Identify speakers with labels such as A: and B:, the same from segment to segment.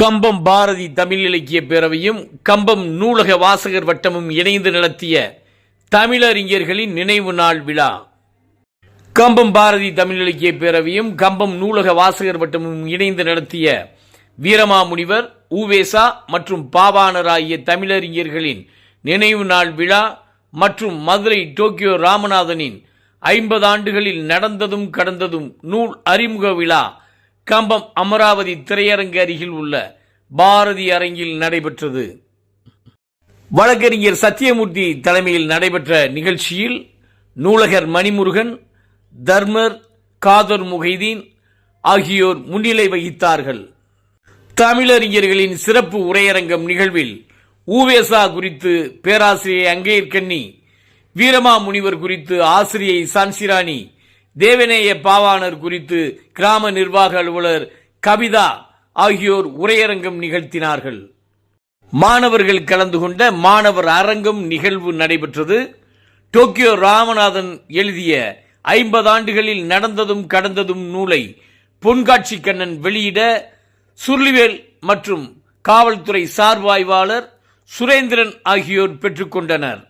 A: கம்பம் பாரதி தமிழ் இலக்கிய பேரவையும் கம்பம் நூலக வாசகர் வட்டமும் இணைந்து நடத்திய தமிழறிஞர்களின் நினைவு நாள் விழா. கம்பம் பாரதி தமிழ் இலக்கிய பேரவையும் கம்பம் நூலக வாசகர் வட்டமும் இணைந்து நடத்திய வீரமாமுனிவர் ஊவேசா மற்றும் பாவாணர் ஆகிய தமிழறிஞர்களின் நினைவு நாள் விழா மற்றும் மதுரை டோக்கியோ ராமநாதனின் ஐம்பது ஆண்டுகளில் நடந்ததும் கடந்ததும் நூல் அறிமுக விழா. கம்பம் அமராவதி திரையரங்கு அருகில் உள்ள பாரதி அரங்கில் நடைபெற்றது. வழக்கறிஞர் சத்தியமூர்த்தி தலைமையில் நடைபெற்ற நிகழ்ச்சியில் நூலகர் மணிமுருகன் தர்மர் காதர் முகைதீன் ஆகியோர் முன்னிலை வகித்தார்கள். தமிழறிஞர்களின் சிறப்பு உரையரங்கம் நிகழ்வில் ஊவேசா குறித்து பேராசிரியை அங்கேற்கண்ணி வீரமா முனிவர் குறித்து ஆசிரியை சான்சிராணி தேவநேய பாவாணர் குறித்து கிராம நிர்வாக அலுவலர் கவிதா ஆகியோர் உரையரங்கம் நிகழ்த்தினார்கள். மாணவர்கள் கலந்து கொண்ட மாணவர் அரங்கம் நிகழ்வு நடைபெற்றது. டோக்கியோ ராமநாதன் எழுதிய ஐம்பது ஆண்டுகளில் நடந்ததும் கடந்ததும் நூலை பொன்காட்சி கண்ணன் வெளியிட சுருளிவேல் மற்றும் காவல்துறை சார்பாய்வாளர் சுரேந்திரன் ஆகியோர் பெற்றுக்கொண்டனர்.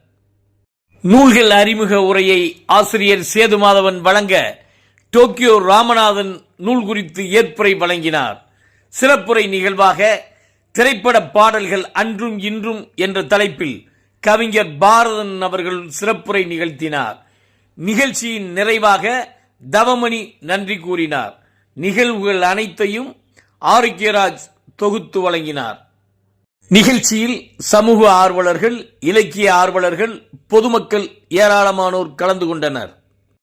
A: நூல்கள் அறிமுக உரையை ஆசிரியர் சேதுமாதவன் வழங்க டோக்கியோ ராமநாதன் நூல் குறித்து ஏற்புரை வழங்கினார். சிறப்புரை நிகழ்வாக திரைப்பட பாடல்கள் அன்றும் இன்றும் என்ற தலைப்பில் கவிஞர் பாரதன் அவர்கள் சிறப்புரை நிகழ்த்தினார். நிகழ்ச்சியின் நிறைவாக தவமணி நன்றி கூறினார். நிகழ்வுகள் அனைத்தையும் ஆரோக்கியராஜ் தொகுத்து வழங்கினார். நிகழ்ச்சியில் சமூக ஆர்வலர்கள் இலக்கிய ஆர்வலர்கள் பொதுமக்கள் ஏராளமானோர் கலந்து கொண்டனர்.